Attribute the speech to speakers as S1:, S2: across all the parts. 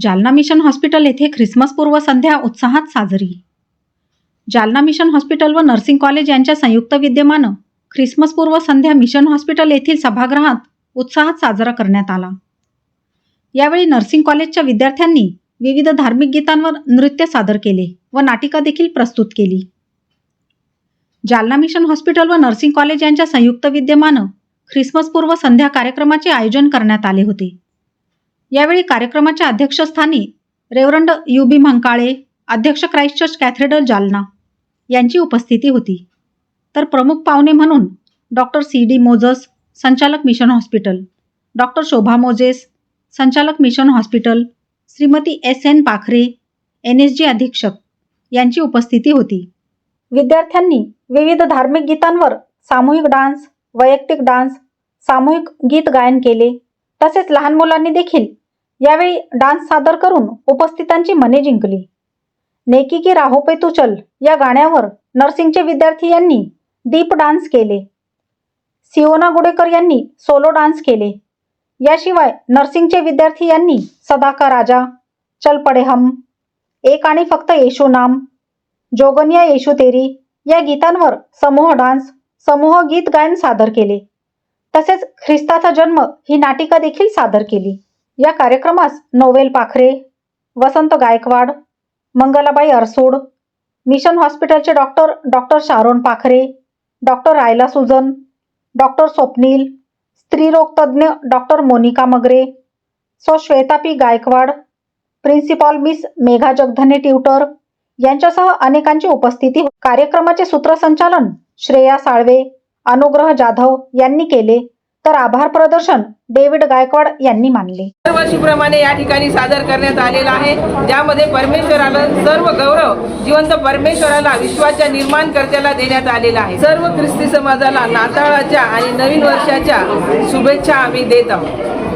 S1: Jalna mission hospital येथे Christmas पूर्व संध्या उत्साहात साजरी. जालना मिशन हॉस्पिटल व नर्सिंग कॉलेज यांच्या संयुक्त विद्यमानं ख्रिसमस पूर्व संध्या मिशन हॉस्पिटल येथील सभागृहात उत्साहात साजरा करण्यात आला. यावेळी नर्सिंग कॉलेजच्या विद्यार्थ्यांनी विविध धार्मिक गीतांवर नृत्य सादर केले व नाटिका देखील प्रस्तुत केली. जालना मिशन हॉस्पिटल व नर्सिंग कॉलेज यांच्या संयुक्त विद्यमानं ख्रिसमस पूर्व संध्या कार्यक्रमाचे आयोजन करण्यात आले होते. यावेळी कार्यक्रमाच्या अध्यक्षस्थानी रेवरंड यू बी म्हंकाळे अध्यक्ष क्राईस्ट चर्च कॅथेड्रल जालना यांची उपस्थिती होती. तर प्रमुख पाहुणे म्हणून डॉक्टर सी डी मोजस संचालक mission hospital doctor Shobha Moses संचालक mission hospital Shrimati S N Pakhare N S G अधीक्षक यांची उपस्थिती होती. विद्यार्थ्यांनी विविध धार्मिक गीतांवर सामूहिक डान्स वैयक्तिक डान्स सामूहिक गीत गायन केले. तसेच लहान मुलांनी देखील यावेळी डान्स सादर करून उपस्थितांची मने जिंकली. नेकी की राहो पे तू चल या गाण्यावर नर्सिंगचे विद्यार्थी यांनी दीप डान्स केले. सिओना गुडेकर यांनी सोलो डान्स केले. याशिवाय नर्सिंगचे विद्यार्थी यांनी सदा का राजा चल पडे हम एक आणि फक्त येशू नाम जोगनिया येशू तेरी या गीतांवर समूह डान्स समूह गीत गायन सादर केले. तसेच ख्रिस्ताचा जन्म ही नाटिका देखील सादर केली. या कार्यक्रमास नोवेल पाखरे वसंत गायकवाड मंगलाबाई अरसूड मिशन हॉस्पिटलचे doctor doctor Sharon Pakhare doctor रायला सुजन डॉक्टर स्वप्नील स्त्रीरोगतज्ञ doctor Monika Magare so Shweta P Gaikwad principal Miss Megha Jagdhane tutor यांच्यासह अनेकांची उपस्थिती कार्यक्रमाचे सूत्रसंचालन श्रेया साळवे अनुग्रह जाधव यांनी केले. तर आभार प्रदर्शन डेव्हिड गायकवाड यांनी मानले.
S2: दरवर्षीप्रमाणे या ठिकाणी सादर करण्यात आलेला आहे. ज्यामध्ये परमेश्वराला सर्व गौरव जिवंत परमेश्वराला विश्वाच्या निर्माणकर्त्याला देण्यात आलेला आहे. सर्व ख्रिस्ती समाजाला नाताळाच्या आणि नवीन वर्षाच्या शुभेच्छा आम्ही देत आहोत.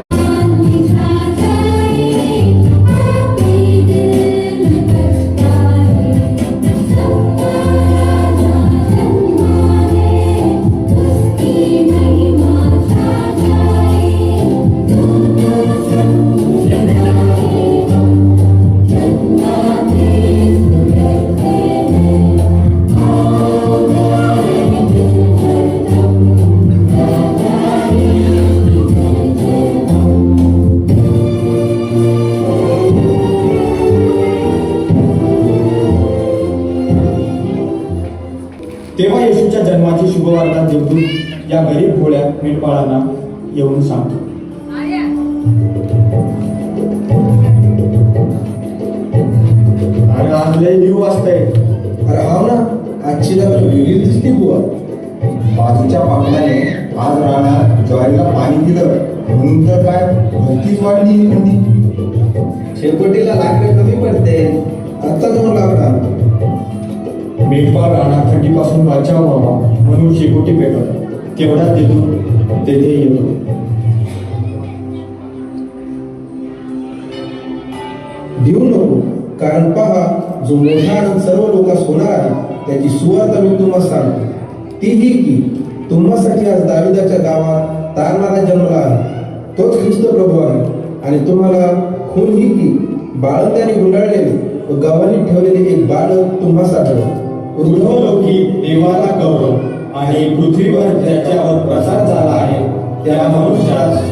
S3: तेव्हा येशूच्या जन्माची शुभवार्ता देवदूत या गरीब भोळ्या मेंढपाळांना येऊन सांगतो. अरे आज लय लिहू वाजतंय.
S4: अरे हा ना आजची जरा वेगळी दिसते बुवा. बाजूच्या पाटलाने आज रानात ज्वारीला पाणी दिलं. म्हणून तर काय भरतीच वाढली शेकोटीला लाकडं कमी पडते. आता जाऊन लागणार
S3: मेंढपाळ राहणार थंडीपासून वाचाव व्हावा म्हणून शेकोटी पेटत तेवढा तिथून तेथे येतो.
S4: देऊ नको कारण पहा जो मोठा आनंद सर्व लोकांस होणार आहे त्याची सुवार्ता मी तुम्हाला सांगतो. ती ही की तुम्हासाठी आज दाविदाच्या गावात तारणारा जन्मला आहे. तोच ख्रिस्त प्रभू आहे. आणि तुम्हाला खून ही की बाळंत्याने गुंडाळलेले व गावाने ठेवलेले एक बाळ तुम्हाला साठवलं
S3: पृथ्वलोकी देवाला गौरव आणि पृथ्वीवर ज्याच्यावर प्रसार झाला आहे त्या मनुष्यास